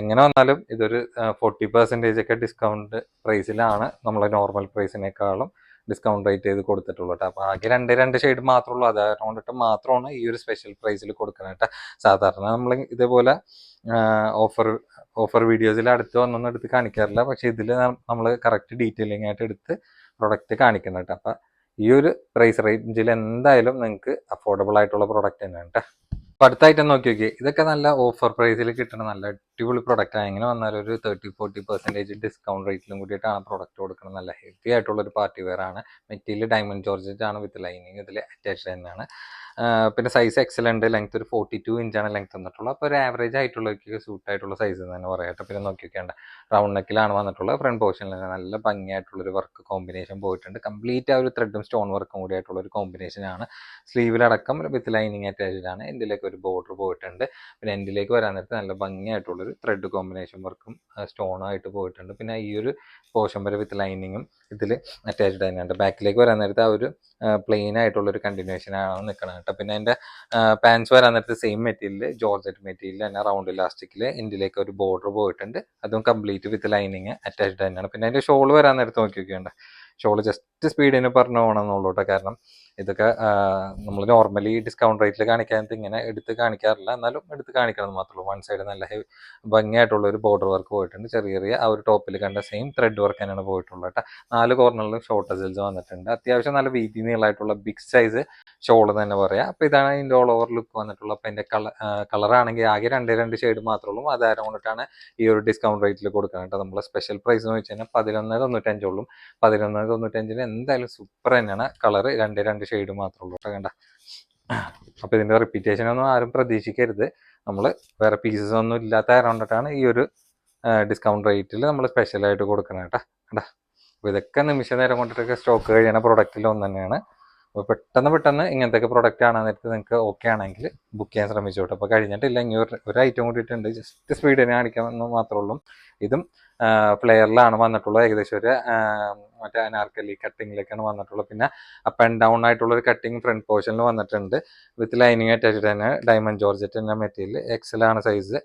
എങ്ങനെ വന്നാലും ഇതൊരു ഫോർട്ടി പെർസെന്റേജ് ഒക്കെ ഡിസ്കൗണ്ട് പ്രൈസിലാണ് നമ്മളെ നോർമൽ പ്രൈസിനേക്കാളും ഡിസ്കൗണ്ട് റേറ്റ് ചെയ്ത് കൊടുത്തിട്ടുള്ളൂ കേട്ടോ. അപ്പോൾ ആകെ രണ്ട് രണ്ട് ഷെയ്ഡ് മാത്രമുള്ളൂ അത് കൊണ്ടിട്ട് മാത്രമാണ് ഈ ഒരു സ്പെഷ്യൽ പ്രൈസിൽ കൊടുക്കുന്നത് കേട്ടോ. സാധാരണ നമ്മൾ ഇതേപോലെ ഓഫർ ഓഫർ വീഡിയോസിൽ അടുത്ത് വന്നൊന്നും എടുത്ത് കാണിക്കാറില്ല. പക്ഷേ ഇതിൽ നമ്മൾ കറക്റ്റ് ഡീറ്റെയിലിംഗ് ആയിട്ട് എടുത്ത് പ്രൊഡക്റ്റ് കാണിക്കണം കേട്ടോ അപ്പം ഈ ഒരു പ്രൈസ് റേഞ്ചിൽ എന്തായാലും നിങ്ങൾക്ക് അഫോർഡബിൾ ആയിട്ടുള്ള പ്രൊഡക്റ്റ് തന്നെയാണ് കേട്ടോ അപ്പോൾ അടുത്തായിട്ട് നോക്കി നോക്കി ഇതൊക്കെ നല്ല ഓഫർ പ്രൈസിൽ കിട്ടുന്ന നല്ല അടിപൊളി പ്രൊഡക്റ്റ് ആണ്. എങ്ങനെ വന്നാലും ഒരു തേർട്ടി ഫോർട്ടി പെർസെന്റേജ് ഡിസ്കൗണ്ട് റേറ്റിലും കൂടിയിട്ടാണ് പ്രൊഡക്റ്റ് കൊടുക്കുന്നത് നല്ല ഹെവി ആയിട്ടുള്ള ഒരു പാർട്ടി വെയർ ആണ്. മെറ്റീരിയൽ ഡയമണ്ട് ജോർജറ്റ് ആണ് വിത്ത് ലൈനിങ് ഇതിൽ അറ്റാച്ച്ഡ് തന്നെയാണ്. പിന്നെ സൈസ് എക്സലന്റ് ലെങ്ത് ഒരു ഫോർട്ടി ടു ഇഞ്ചാണ് ലെങ്ത് തന്നിട്ടുള്ളത് അപ്പോൾ ഒരു ആവറേജ് ആയിട്ടുള്ളവർക്ക് സൂട്ട് ആയിട്ടുള്ള സൈസ് എന്ന് തന്നെ പറയട്ടെ പിന്നെ നോക്കി വെക്കേണ്ട റൗണ്ട് നെക്കിലാണ് വന്നിട്ടുള്ളത്. ഫ്രണ്ട് പോർഷനിൽ നല്ല ഭംഗിയായിട്ടുള്ള ഒരു വർക്ക് കോമ്പിനേഷൻ പോയിട്ടുണ്ട്. കംപ്ലീറ്റ് ആ ഒരു ത്രെഡും സ്റ്റോൺ വർക്കും കൂടി ആയിട്ടുള്ള ഒരു കോമ്പിനേഷൻ ആണ്. സ്ലീവിലടക്കം വിത്ത് ലൈനിങ് അറ്റാച്ച്ഡ് ആണ്. എൻഡിലേക്ക് ഒരു ബോർഡർ പോയിട്ടുണ്ട്. പിന്നെ എന്റിലേക്ക് വരാൻ നേരത്ത് നല്ല ഭംഗിയായിട്ടുള്ളൊരു ത്രെഡ് കോമ്പിനേഷൻ വർക്കും സ്റ്റോൺ ആയിട്ട് പോയിട്ടുണ്ട്. പിന്നെ ഈ ഒരു പോർഷൻ വരെ വിത്ത് ലൈനിങ്ങും ഇതിൽ അറ്റാച്ച്ഡ് തന്നെയുണ്ട് ബാക്കിലേക്ക് വരാൻ നേരത്ത് ആ ഒരു പ്ലെയിൻ ആയിട്ടുള്ള ഒരു കണ്ടിന്യൂഷൻ ആണ് നിൽക്കുന്നത് കേട്ടോ. പിന്നെ അതിന്റെ പാൻസ് വരാൻ നേരത്തെ സെയിം മെറ്റീരിയൽ ജോർജറ്റ് മെറ്റീരിയൽ തന്നെ റൗണ്ട് ഇലാസ്റ്റിക്കിൽ ഇന്ത്യയിലേക്ക് ഒരു ബോർഡർ പോയിട്ടുണ്ട്. അതും കംപ്ലീറ്റ് വിത്ത് ലൈനിങ് അറ്റാച്ച്ഡ് തന്നെയാണ്. പിന്നെ അതിന്റെ ഷോൾ വരാൻ നേരത്ത് നോക്കി നോക്കിയുണ്ട് ഷോൾ ജസ്റ്റ് സ്പീഡിന് പറഞ്ഞു പോകണമെന്നുള്ളൂ കേട്ടോ. കാരണം ഇതൊക്കെ നമ്മൾ നോർമലി ഡിസ്കൗണ്ട് റേറ്റിൽ കാണിക്കാനത് ഇങ്ങനെ എടുത്ത് കാണിക്കാറില്ല. എന്നാലും എടുത്ത് കാണിക്കണം മാത്രമേ ഉള്ളൂ. വൺ സൈഡ് നല്ല ഹെവി ഭംഗിയായിട്ടുള്ള ഒരു ബോർഡർ വർക്ക് പോയിട്ടുണ്ട്. ചെറിയ ചെറിയ ആ ഒരു ടോപ്പിൽ കണ്ട സെയിം ത്രെഡ് വർക്ക് തന്നെയാണ് പോയിട്ടുള്ളത് കേട്ടോ നാല് കോർണറിലും ഷോർട്ട് സെൽസ് വന്നിട്ടുണ്ട്. അത്യാവശ്യം നല്ല വീതി നീളമായിട്ടുള്ള ബിഗ് സൈസ് ഷോൾ തന്നെ പറയാം. അപ്പോൾ ഇതാണ് ഇതിന്റെ ഓൾ ഓവർ ലുക്ക് വന്നിട്ടുള്ളത് അപ്പോൾ ഇതിന്റെ കളർ കളറാണെങ്കിൽ ആകെ രണ്ട് രണ്ട് ഷെയ്ഡ് മാത്രമേ ഉള്ളൂ. അതാരം കൊണ്ടിട്ടാണ് ഈ ഒരു ഡിസ്കൗണ്ട് റേറ്റിൽ കൊടുക്കുന്നത് കേട്ടോ നമ്മൾ സ്പെഷ്യൽ പ്രൈസ് എന്ന് വെച്ച് കഴിഞ്ഞാൽ പതിനൊന്ന് തൊണ്ണൂറ്റഞ്ചുള്ളൂ പതിനൊന്ന് തൊണ്ണൂറ്റഞ്ചിന് എന്തായാലും സൂപ്പർ തന്നെയാണ്. കളർ രണ്ട് രണ്ട് ഷെയ്ഡ് മാത്രമേ ഉള്ളൂ. കേട്ടോ കണ്ട? അപ്പോൾ ഇതിന്റെ റിപ്പീറ്റേഷൻ ഒന്നും ആരും പ്രതീക്ഷിക്കരുത്. നമ്മൾ വേറെ പീസസ് ഒന്നും ഇല്ലാത്ത അറൗണ്ടിട്ടാണ് ഈ ഒരു ഡിസ്കൗണ്ട് റേറ്റിൽ നമ്മൾ സ്പെഷ്യലായിട്ട് കൊടുക്കുന്നത് കേട്ടോ. കണ്ടാ? അപ്പോൾ ഇതൊക്കെ നിമിഷ നേരം കൊണ്ടിട്ടൊക്കെ സ്റ്റോക്ക് കഴിയണ പ്രൊഡക്റ്റിൽ ഒന്ന് തന്നെയാണ്. അപ്പോൾ പെട്ടെന്ന് പെട്ടെന്ന് ഇങ്ങനത്തെ പ്രൊഡക്റ്റ് ആണെന്ന് നേരത്തെ നിങ്ങൾക്ക് ഓക്കെ ആണെങ്കിൽ ബുക്ക് ചെയ്യാൻ ശ്രമിച്ചോട്ടെ. അപ്പോൾ കഴിഞ്ഞിട്ടില്ല ഇനി ഒരു ഒരു ഐറ്റം കൂടിയിട്ടുണ്ട് ജസ്റ്റ് സ്പീഡിന് കാണിക്കാമെന്ന് മാത്രമേ ഉള്ളൂ. ഇതും ഫ്ലെയറിലാണ് വന്നിട്ടുള്ളത്. ഏകദേശം ഒരു മറ്റേ അനാർക്കലി കട്ടിങ്ങിലേക്കാണ് വന്നിട്ടുള്ളത്. പിന്നെ അപ്പ് ആൻഡ് ഡൗൺ ആയിട്ടുള്ള ഒരു കട്ടിങ് ഫ്രണ്ട് പോർഷനിൽ വന്നിട്ടുണ്ട്. വിത്ത് ലൈനിങ് അറ്റാച്ച്ഡ് തന്നെ ഡയമണ്ട് ജോർജറ്റ് എന്ന മെറ്റീരിയൽ എക്സലാണ് സൈസ്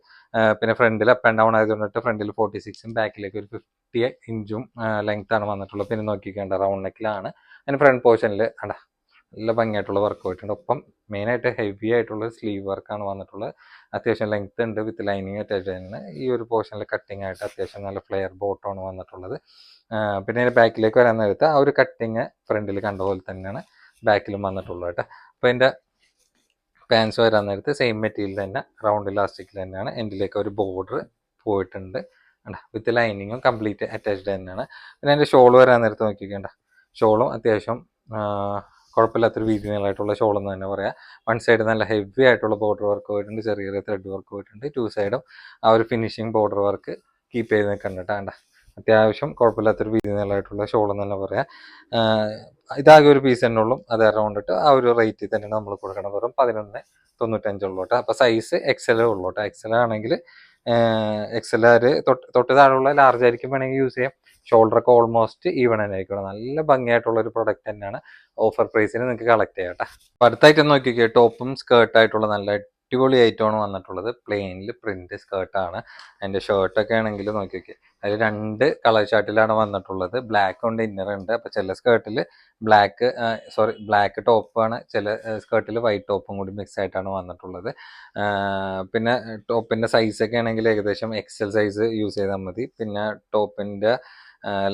പിന്നെ ഫ്രണ്ടിൽ അപ്പ് ആൻഡ് ഡൗൺ ആയതുകൊണ്ടിട്ട് ഫ്രണ്ടിൽ ഫോർട്ടി സിക്സും ബാക്കിലേക്ക് ഒരു ഫിഫ്റ്റി ഇഞ്ചും ലെങ്ത് ആണ് വന്നിട്ടുള്ളത്. പിന്നെ നോക്കിക്കേണ്ട റൗണ്ട് നെക്കിലാണ് അതിന് ഫ്രണ്ട് പോർഷനിൽ അടാ നല്ല ഭംഗിയായിട്ടുള്ള വർക്ക് പോയിട്ടുണ്ട്. ഒപ്പം മെയിനായിട്ട് ഹെവി ആയിട്ടുള്ള സ്ലീവ് വർക്കാണ് വന്നിട്ടുള്ളത്. അത്യാവശ്യം ലെങ്ത് ഉണ്ട് വിത്ത് ലൈനിങ് അറ്റാച്ച് ആണ് ഈ ഒരു പോർഷനിൽ കട്ടിങ് ആയിട്ട് അത്യാവശ്യം നല്ല ഫ്ലെയർ ബോട്ടമാണ് വന്നിട്ടുള്ളത്. പിന്നെ ഇതിന്റെ ബാക്കിലേക്ക് വരാൻ നേരത്ത് ആ ഒരു കട്ടിങ് ഫ്രണ്ടിൽ കണ്ട പോലെ തന്നെയാണ് ബാക്കിലും വന്നിട്ടുള്ളത് കേട്ടോ. അപ്പോൾ എന്റെ പാൻസ് വരാൻ നേരത്ത് സെയിം മെറ്റീരിയൽ തന്നെ റൗണ്ട് ഇലാസ്റ്റിക്കിൽ തന്നെയാണ്. എൻഡിലേക്ക് ഒരു ബോർഡർ പോയിട്ടുണ്ട്. വിത്ത് ലൈനിങ്ങും കംപ്ലീറ്റ് അറ്റാച്ച്ഡ് തന്നെയാണ്. പിന്നെ അതിന്റെ ഷോൾ വരാൻ നേരത്ത് നോക്കിക്കേണ്ട. ഷോളും അത്യാവശ്യം കുഴപ്പമില്ലാത്തൊരു വീതി നീളമായിട്ടുള്ള ഷോൾ എന്ന് തന്നെ പറയാം. വൺ സൈഡ് നല്ല ഹെവി ആയിട്ടുള്ള ബോർഡർ വർക്ക് പോയിട്ടുണ്ട്. ചെറിയ ചെറിയ ത്രെഡ് വർക്ക് പോയിട്ടുണ്ട്. ടു സൈഡും ആ ഒരു ഫിനിഷിങ് ബോർഡർ വർക്ക് കീപ്പ് ചെയ്ത് നിൽക്കുന്നുണ്ട് വേണ്ട അത്യാവശ്യം കുഴപ്പമില്ലാത്തൊരു വീതി നീളമായിട്ടുള്ള ഷോൾ എന്ന് തന്നെ പറയാം. ഇതാകെ ഒരു പീസ് തന്നെ ഉള്ളൂ. അത് അറൗണ്ടിട്ട് ആ ഒരു റേറ്റിൽ തന്നെ നമ്മൾ കൊടുക്കണം വെറും പതിനൊന്ന് തൊണ്ണൂറ്റഞ്ചുള്ളൂ കേട്ടോ അപ്പോൾ സൈസ് എക്സലേ ഉള്ളൂ കേട്ടോ എക്സൽ ആണെങ്കിൽ എക്സൽ ആർ തൊട്ട് തൊട്ട് താഴെയുള്ള ലാർജ് ആയിരിക്കും വേണമെങ്കിൽ യൂസ് ചെയ്യാം. ഷോൾഡറൊക്കെ ഓൾമോസ്റ്റ് ഈവൺ തന്നെ ആയിരിക്കണം നല്ല ഭംഗിയായിട്ടുള്ള ഒരു പ്രൊഡക്റ്റ് തന്നെയാണ്. ഓഫർ പ്രൈസിന് നിങ്ങൾക്ക് കളക്ട് ചെയ്യാം കേട്ടോ. അപ്പോൾ അടുത്തായിട്ട് നോക്കിക്കേ ടോപ്പും സ്കേർട്ടായിട്ടുള്ള നല്ല അടിപൊളി ഐറ്റമാണ് വന്നിട്ടുള്ളത്. പ്ലെയിനിൽ പ്രിന്റ് സ്കേർട്ടാണ് അതിന്റെ ഷർട്ടൊക്കെ ആണെങ്കിൽ നോക്കിക്കേ അതിൽ രണ്ട് കളർ ചാർട്ടിലാണ് വന്നിട്ടുള്ളത്. ബ്ലാക്ക് ഉണ്ട് ഇന്നർ ഉണ്ട്. അപ്പോൾ ചില സ്കേർട്ടിൽ ബ്ലാക്ക് സോറി ബ്ലാക്ക് ടോപ്പാണ് ചില സ്കേർട്ടിൽ വൈറ്റ് ടോപ്പും കൂടി മിക്സ് ആയിട്ടാണ് വന്നിട്ടുള്ളത്. പിന്നെ ടോപ്പിന്റെ സൈസൊക്കെ ആണെങ്കിൽ ഏകദേശം എക്സൽ സൈസ് യൂസ് ചെയ്താൽ മതി. പിന്നെ ടോപ്പിന്റെ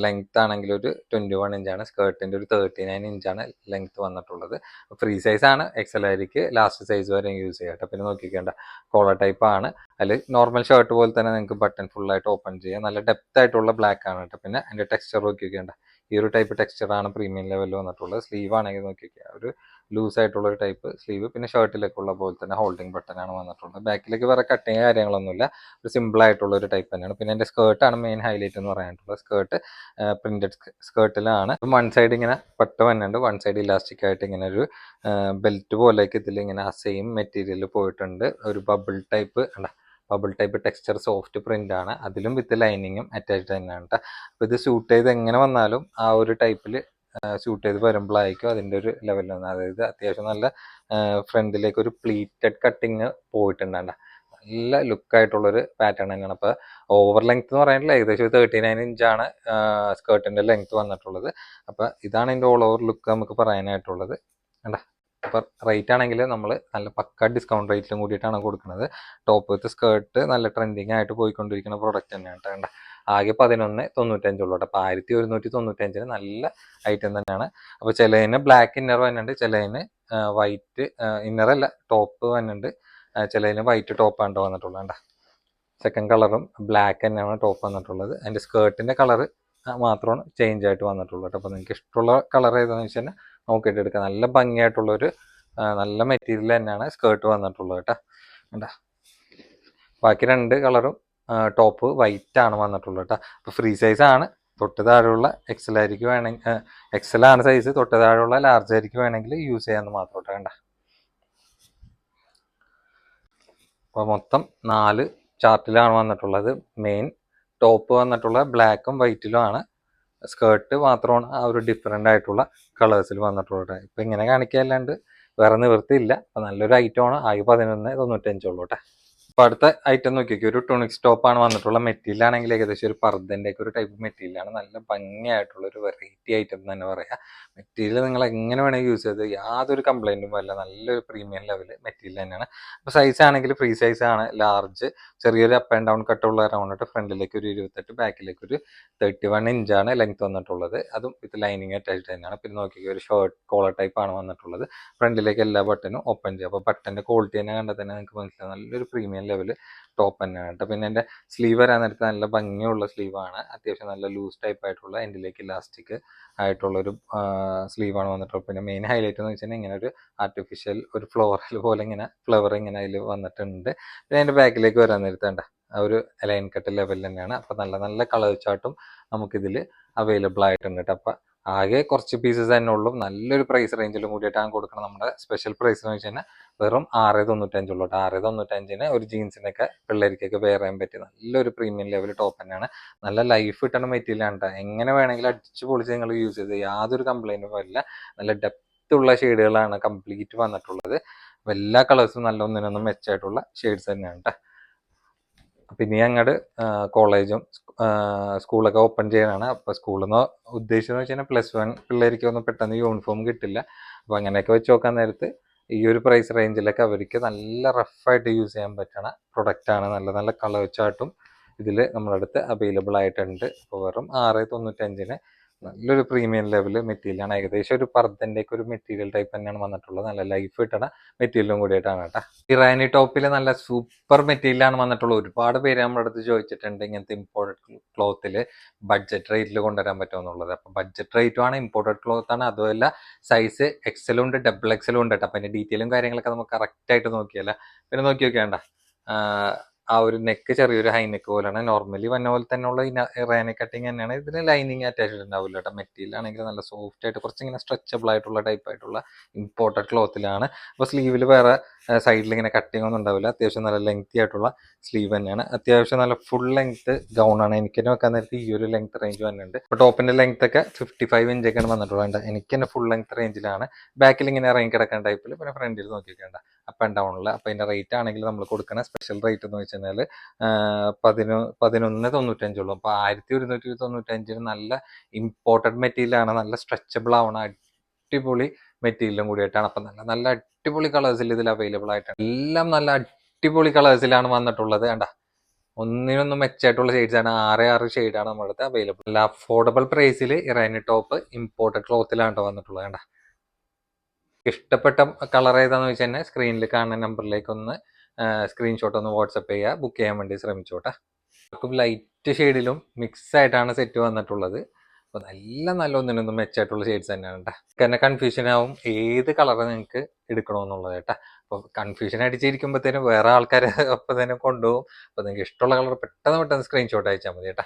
ലെങ്ത് ആണെങ്കിൽ ഒരു ട്വന്റി വൺ ഇഞ്ചാണ് സ്കേർട്ടിന്റെ ഒരു തേർട്ടി നയൻ ഇഞ്ചാണ് ലെങ്ത് വന്നിട്ടുള്ളത്. ഫ്രീ സൈസ് ആണ്. എക്സൽ ആയിരിക്കും. ലാസ്റ്റ് സൈസ് വരെ യൂസ് ചെയ്യാം കേട്ടോ. പിന്നെ നോക്കിക്കേണ്ട കോളർ ടൈപ്പ് ആണ്. അതിൽ നോർമൽ ഷർട്ട് പോലെ തന്നെ നിങ്ങൾക്ക് ബട്ടൺ ഫുൾ ആയിട്ട് ഓപ്പൺ ചെയ്യാം. നല്ല ഡെപ്ത് ആയിട്ടുള്ള ബ്ലാക്ക് ആണ് കേട്ടോ. പിന്നെ അതിന്റെ ടെക്സ്ചർ നോക്കിക്കേണ്ട. ഈ ഒരു ടൈപ്പ് ടെക്സ്ചറാണ് പ്രീമിയം ലെവലിൽ വന്നിട്ടുള്ളത്. സ്ലീവ് ആണെങ്കിൽ നോക്കിക്കുക ഒരു ലൂസ് ആയിട്ടുള്ള ഒരു ടൈപ്പ് സ്ലീവ് പിന്നെ ഷർട്ടിലൊക്കെ ഉള്ള പോലെ തന്നെ ഹോൾഡിംഗ് ബട്ടൺ ആണ് വന്നിട്ടുള്ളത്. ബാക്കിലേക്ക് വേറെ കട്ടിങ് കാര്യങ്ങളൊന്നുമില്ല. ഒരു സിമ്പിൾ ആയിട്ടുള്ള ഒരു ടൈപ്പ് തന്നെയാണ്. പിന്നെ എന്റെ സ്കേർട്ടാണ് മെയിൻ ഹൈലൈറ്റ് എന്ന് പറയാനായിട്ടുള്ളത്. സ്കേർട്ട് പ്രിന്റഡ് സ്കേർട്ടിലാണ് വൺ സൈഡ് ഇങ്ങനെ പട്ട് വന്നുണ്ട് വൺ സൈഡ് ഇലാസ്റ്റിക് ആയിട്ട് ഇങ്ങനെ ഒരു ബെൽറ്റ് പോലെയൊക്കെ ഇതിൽ ഇങ്ങനെ ആ സെയിം മെറ്റീരിയൽ പോയിട്ടുണ്ട്. ഒരു ബബിൾ ടൈപ്പ് അല്ല bubble type texture soft print ആണ്. അതിലും വിത്ത് ലൈനിങ്ങും അറ്റാച്ച്ഡ് തന്നെയാണ് കേട്ടോ അപ്പോൾ ഇത് ഷൂട്ട് ചെയ്ത് എങ്ങനെ വന്നാലും ആ ഒരു ടൈപ്പിൽ ഷൂട്ട് ചെയ്ത് വരുമ്പോഴായിരിക്കും അതിന്റെ ഒരു ലെവലിൽ വന്നത്. അതായത് അത്യാവശ്യം നല്ല ഫ്രണ്ടിലേക്ക് ഒരു പ്ലീറ്റഡ് കട്ടിങ് പോയിട്ടുണ്ടാണ്ട. നല്ല ലുക്കായിട്ടുള്ളൊരു പാറ്റേൺ തന്നെയാണ്. അപ്പോൾ ഓവർ ലെങ്ത് എന്ന് പറയുന്നത് ഏകദേശം തേർട്ടി നയൻ ഇഞ്ചാണ് സ്കേർട്ടിന്റെ ലെങ്ത് വന്നിട്ടുള്ളത്. അപ്പോൾ ഇതാണ് ഇതിന്റെ ഓൾ ഓവർ ലുക്ക് നമുക്ക് പറയാനായിട്ടുള്ളത്. കണ്ട? അപ്പോൾ റേറ്റ് ആണെങ്കിൽ നമ്മൾ നല്ല പക്ക ഡിസ്കൗണ്ട് റേറ്റിലും കൂടിയിട്ടാണ് കൊടുക്കുന്നത്. ടോപ്പ് വിത്ത് സ്കേർട്ട് നല്ല ട്രെൻഡിങ് ആയിട്ട് പോയിക്കൊണ്ടിരിക്കുന്ന പ്രോഡക്റ്റ് തന്നെയാണ് കേട്ടോ ആകെ പതിനൊന്ന് തൊണ്ണൂറ്റഞ്ചുള്ളൂ കേട്ടോ. അപ്പോൾ ആയിരത്തി ഒരുന്നൂറ്റി തൊണ്ണൂറ്റഞ്ചിന് നല്ല ഐറ്റം തന്നെയാണ്. അപ്പോൾ ചിലതിന് ബ്ലാക്ക് ഇന്നർ വന്നിട്ടുണ്ട്. ചിലതിന് വൈറ്റ് അല്ല ടോപ്പ് വന്നിട്ടുണ്ട്. ചിലതിന് വൈറ്റ് ആണ് വന്നിട്ടുള്ളത് കണ്ട. സെക്കൻഡ് കളറും ബ്ലാക്ക് തന്നെയാണ് ടോപ്പ് വന്നിട്ടുള്ളത്. അതിന്റെ സ്കേർട്ടിന്റെ കളറ് മാത്രമാണ് ചേഞ്ച് ആയിട്ട് വന്നിട്ടുള്ളൂ കേട്ടോ. നിങ്ങൾക്ക് ഇഷ്ടമുള്ള കളർ ഏതാണെന്ന് വെച്ച് കഴിഞ്ഞാൽ നോക്കിയിട്ട് എടുക്കാം. നല്ല നല്ല മെറ്റീരിയൽ തന്നെയാണ് സ്കേർട്ട് വന്നിട്ടുള്ളത് കേട്ടോ. ബാക്കി രണ്ട് കളറും ടോപ്പ് വൈറ്റ് ആണ് വന്നിട്ടുള്ളത് കേട്ടോ അപ്പോൾ ഫ്രീ സൈസ് ആണ്. തൊട്ട് താഴെയുള്ള എക്സൽ ആയിരിക്കും വേണമെങ്കിൽ എക്സൽ ആണ് സൈസ് തൊട്ട് താഴെയുള്ള ലാർജ് ആയിരിക്കും വേണമെങ്കിൽ യൂസ് ചെയ്യാമെന്ന് മാത്രം കേട്ടോ കണ്ട. അപ്പോൾ മൊത്തം നാല് ചാർട്ടിലാണ് വന്നിട്ടുള്ളത്. മെയിൻ ടോപ്പ് വന്നിട്ടുള്ള ബ്ലാക്കും വൈറ്റിലും ആണ്. സ്കേർട്ട് മാത്രമാണ് ആ ഒരു ഡിഫറെന്റ് ആയിട്ടുള്ള കളേഴ്സിൽ വന്നിട്ടുള്ളത് ഇപ്പം ഇങ്ങനെ കാണിക്കാല്ലാണ്ട് വേറെ നിവൃത്തിയില്ല. അപ്പം നല്ലൊരു ഐറ്റമാണ് ആകെ പതിനൊന്ന് തൊണ്ണൂറ്റഞ്ചുള്ളൂ കേട്ടോ അപ്പോൾ അടുത്ത ഐറ്റം നോക്കിയൊക്കെ ഒരു ടോണിക് ആണ് വന്നിട്ടുള്ള മെറ്റീരിയൽ ആണെങ്കിൽ ഏകദേശം ഒരു പർദ്ദന്റെ ഒക്കെ ഒരു ടൈപ്പ് മെറ്റീരിയലാണ് നല്ല ഭംഗിയായിട്ടുള്ള ഒരു വെറൈറ്റി ഐറ്റം തന്നെ പറയാം. മെറ്റീരിയൽ നിങ്ങൾ എങ്ങനെ വേണമെങ്കിൽ യൂസ് ചെയ്ത് യാതൊരു കംപ്ലൈന്റും വല്ല നല്ലൊരു പ്രീമിയം ലെവൽ മെറ്റീരിയൽ തന്നെയാണ്. അപ്പോൾ സൈസ് ആണെങ്കിൽ ഫ്രീ സൈസ് ആണ്. ലാർജ് ചെറിയൊരു അപ്പ് ആൻഡ് ഡൗൺ കട്ടുള്ള റൗണ്ടിട്ട് ഫ്രണ്ടിലേക്ക് ഒരു ഇരുപത്തെട്ട് ബാക്കിലേക്ക് ഒരു തേർട്ടി വൺ ഇഞ്ചാണ് ലെങ്ത് വന്നിട്ടുള്ളത്. അതും വിത്ത് ലൈനിങ് അറ്റാച്ച്ഡ് തന്നെയാണ്. പിന്നെ നോക്കിയൊക്കെ ഒരു ഷർട്ട് കോളർ ടൈപ്പ് ആണ് വന്നിട്ടുള്ളത്. ഫ്രണ്ടിലേക്ക് എല്ലാ ബട്ടനും ഓപ്പൺ ചെയ്യും. അപ്പോൾ ബട്ടന്റെ ക്വാളിറ്റി തന്നെ കണ്ടാൽ തന്നെ നിങ്ങൾക്ക് മനസ്സിലാവും. നല്ലൊരു പ്രീമിയം ലെവൽ ടോപ്പ് തന്നെയാണ് കേട്ടോ. പിന്നെ എന്റെ സ്ലീവ് വരാൻ നേരത്ത് നല്ല ഭംഗിയുള്ള സ്ലീവാണ് അത്യാവശ്യം നല്ല ലൂസ് ടൈപ്പ് ആയിട്ടുള്ള എൻഡിലേക്ക് ഇലാസ്റ്റിക് ആയിട്ടുള്ളൊരു സ്ലീവാണ് വന്നിട്ടുള്ളത്. പിന്നെ മെയിൻ ഹൈലൈറ്റ് എന്ന് വെച്ചാൽ ഇങ്ങനെ ഒരു ആർട്ടിഫിഷ്യൽ ഒരു ഫ്ലോറൽ പോലെ ഇങ്ങനെ ഫ്ലവർ ഇങ്ങനെ അതിൽ വന്നിട്ടുണ്ട്. പിന്നെ അതിന്റെ ബാക്കിലേക്ക് വരാൻ നേരത്ത് കണ്ട? ആ ഒരു ലൈൻ കട്ട് ലെവൽ തന്നെയാണ്. അപ്പോൾ നല്ല നല്ല കളർ ചാർട്ടും നമുക്കിതിൽ അവൈലബിൾ ആയിട്ടുണ്ട് കേട്ടോ. അപ്പോൾ ആകെ കുറച്ച് പീസസ് തന്നെ ഉള്ളൂ. നല്ലൊരു പ്രൈസ് റേഞ്ചിലും കൂടിയിട്ടാണ് കൊടുക്കണം നമ്മുടെ സ്പെഷ്യൽ പ്രൈസ് എന്ന് വെച്ച് കഴിഞ്ഞാൽ വെറും ആറ് തൊണ്ണൂറ്റഞ്ചുള്ളൂ കേട്ടോ. ആറ് തൊണ്ണൂറ്റഞ്ചിന് ഒരു ജീൻസിനൊക്കെ പിള്ളേർക്കൊക്കെ വെയർ ചെയ്യാൻ പറ്റിയ നല്ലൊരു പ്രീമിയം ലെവൽ ടോപ്പ് തന്നെയാണ്. നല്ല ലൈഫ് കിട്ടണ മെറ്റീരിയലാണ് കേട്ടോ. എങ്ങനെ വേണമെങ്കിലും അടിച്ച് പൊളിച്ച് നിങ്ങൾ യൂസ് ചെയ്ത് യാതൊരു കംപ്ലൈന്റും വരില്ല. നല്ല ഡെപ്ത് ഉള്ള ഷെയ്ഡുകളാണ് കംപ്ലീറ്റ് വന്നിട്ടുള്ളത്. എല്ലാ കളേഴ്സും നല്ല ഒന്നിനൊന്നും മെച്ചമായിട്ടുള്ള ഷെയ്ഡ്സ് തന്നെയാണ് കേട്ടോ. പിന്നെ അങ്ങോട്ട് കോളേജും സ്കൂളൊക്കെ ഓപ്പൺ ചെയ്യാനാണ്. അപ്പോൾ സ്കൂളിൽ നിന്ന് ഉദ്ദേശിച്ചെന്ന് വെച്ച് കഴിഞ്ഞാൽ പ്ലസ് വൺ പിള്ളേർക്ക് ഒന്നും പെട്ടെന്ന് യൂണിഫോം കിട്ടില്ല. അപ്പോൾ അങ്ങനെയൊക്കെ വെച്ച് നോക്കാൻ നേരത്ത് ഈ ഒരു പ്രൈസ് റേഞ്ചിലൊക്കെ അവർക്ക് നല്ല റഫായിട്ട് യൂസ് ചെയ്യാൻ പറ്റണ പ്രൊഡക്റ്റാണ് നല്ല നല്ല കളർ ചാർട്ടും ഇതിൽ നമ്മുടെ അടുത്ത് അവൈലബിൾ ആയിട്ടുണ്ട്. അപ്പോൾ വെറും ആറ് തൊണ്ണൂറ്റഞ്ചിന് നല്ലൊരു പ്രീമിയം ലെവൽ മെറ്റീരിയലാണ്. ഏകദേശം ഒരു പർദ്ദന്റെ ഒരു മെറ്റീരിയൽ ടൈപ്പ് തന്നെയാണ് വന്നിട്ടുള്ളത്. നല്ല ലൈഫ് കിട്ടണ മെറ്റീരിയലും കൂടിയിട്ടാണ് കേട്ടോ. ഇറാനി ടോപ്പിൽ നല്ല സൂപ്പർ മെറ്റീരിയലാണ് വന്നിട്ടുള്ളത്. ഒരുപാട് പേര് നമ്മുടെ അടുത്ത് ചോദിച്ചിട്ടുണ്ട് ഇങ്ങനത്തെ ഇമ്പോർട്ടഡ് ക്ലോത്തിൽ ബഡ്ജറ്റ് റേറ്റിൽ കൊണ്ടുവരാൻ പറ്റുമെന്നുള്ളത് അപ്പോൾ ബഡ്ജറ്റ് റേറ്റും ആണ് ഇമ്പോർട്ടഡ് ക്ലോത്ത് ആണ്. അതുമല്ല സൈസ് എക്സലും ഉണ്ട് ഡബിൾ എക്സലും ഉണ്ട് കേട്ടോ. അപ്പം അതിന്റെ ഡീറ്റെയിലും കാര്യങ്ങളൊക്കെ നമുക്ക് കറക്റ്റായിട്ട് നോക്കിയല്ല പിന്നെ നോക്കി നോക്കിയാണ്ട ആ ഒരു നെക്ക് ചെറിയൊരു ഹൈ നെക്ക് പോലെയാണ് നോർമലി വന്ന പോലെ തന്നെയുള്ള റേന കട്ടിങ് തന്നെയാണ്. ഇതിന് ലൈനിങ് അറ്റാച്ച്ഡ് ഉണ്ടാവില്ല കേട്ടോ മെറ്റീരിയൽ ആണെങ്കിൽ നല്ല സോഫ്റ്റ് ആയിട്ട് കുറച്ച് ഇങ്ങനെ സ്ട്രെച്ചബിൾ ആയിട്ടുള്ള ടൈപ്പ് ആയിട്ടുള്ള ഇമ്പോർട്ടഡ് ക്ലോത്തിലാണ് അപ്പോൾ സ്ലീവിൽ വേറെ സൈഡിൽ ഇങ്ങനെ കട്ടിങ് ഒന്നും ഉണ്ടാവില്ല. അത്യാവശ്യം നല്ല ലെങ്ത്തി ആയിട്ടുള്ള സ്ലീവ് തന്നെയാണ്. അത്യാവശ്യം നല്ല ഫുൾ ലെങ്ത് ഗൗൺ ആണ്. എനിക്ക് തന്നെ വെക്കാൻ നേരത്തെ ഈ ഒരു ലെങ്ത് റേഞ്ച് വന്നിട്ടുണ്ട്. അപ്പോൾ ടോപ്പിന്റെ ലെങ്ത് ഒക്കെ ഫിഫ്റ്റി ഫൈവ് ഇഞ്ചൊക്കെയാണ് വന്നിട്ടുള്ളത് എനിക്ക് തന്നെ ഫുൾ ലെങ്ത് റേഞ്ചിലാണ് ബാക്കിൽ ഇങ്ങനെ ഇറങ്ങി കിടക്കാൻ ടൈപ്പിൽ പിന്നെ ഫ്രണ്ടിൽ നോക്കിക്കേണ്ട അപ്പ് ആൻഡ് ഡൗണിൽ അപ്പോൾ അതിന്റെ റേറ്റ് ആണെങ്കിൽ നമ്മൾ കൊടുക്കുന്ന സ്പെഷ്യൽ റേറ്റ് എന്ന് വെച്ച് കഴിഞ്ഞാൽ പതിനൊ പതിനൊന്ന് തൊണ്ണൂറ്റഞ്ചുള്ളൂ അപ്പോൾ ആയിരത്തി ഒരുന്നൂറ്റി തൊണ്ണൂറ്റഞ്ചിന് നല്ല ഇമ്പോർട്ടഡ് മെറ്റീരിയലാണ് നല്ല സ്ട്രെച്ചബിൾ ആവണ അടിപൊളി മെറ്റീരിയലും കൂടി ആയിട്ടാണ് അപ്പം നല്ല നല്ല അടിപൊളി കളേഴ്സിൽ ഇതിൽ അവൈലബിൾ ആയിട്ടാണ് എല്ലാം നല്ല അടിപൊളി കളേഴ്സിലാണ് വന്നിട്ടുള്ളത്. വേണ്ട ഒന്നിനൊന്നും മെച്ചായിട്ടുള്ള ഷെയ്ഡ്സ് ആണ്. ആറ് ആറ് ഷെയ്ഡാണ് നമ്മുടെ അടുത്ത് അവൈലബിൾ അല്ല അഫോർഡബിൾ പ്രൈസിൽ ഇറാനി ടോപ്പ് ഇമ്പോർട്ടഡ് ക്ലോത്തിലാണ് വന്നിട്ടുള്ളത്. വേണ്ട ഇഷ്ടപ്പെട്ട കളർ ഏതാണെന്ന് വെച്ച് കഴിഞ്ഞാൽ സ്ക്രീനിൽ കാണുന്ന നമ്പറിലേക്ക് ഒന്ന് സ്ക്രീൻഷോട്ട് ഒന്ന് വാട്സപ്പ് ചെയ്യുക ബുക്ക് ചെയ്യാൻ വേണ്ടി ശ്രമിച്ചോട്ടെ. ലൈറ്റ് ഷെയ്ഡിലും മിക്സ് ആയിട്ടാണ് സെറ്റ് വന്നിട്ടുള്ളത്. അപ്പോൾ നല്ല നല്ല ഒന്നിനൊന്നും മെച്ചായിട്ടുള്ള ഷെയ്ഡ്സ് തന്നെയാണ് കേട്ടോ കാരണം കൺഫ്യൂഷൻ ആവും ഏത് കളർ നിങ്ങൾക്ക് എടുക്കണമെന്നുള്ളത് കേട്ടോ അപ്പോൾ കൺഫ്യൂഷൻ അടിച്ചിരിക്കുമ്പോഴത്തേനും വേറെ ആൾക്കാർ അപ്പോൾ [LAUGHS] തന്നെ കൊണ്ടുപോകും. അപ്പോൾ നിങ്ങൾക്ക് ഇഷ്ടമുള്ള കളർ പെട്ടെന്ന് പെട്ടെന്ന് സ്ക്രീൻഷോട്ട് അയച്ചാൽ മതി കേട്ടോ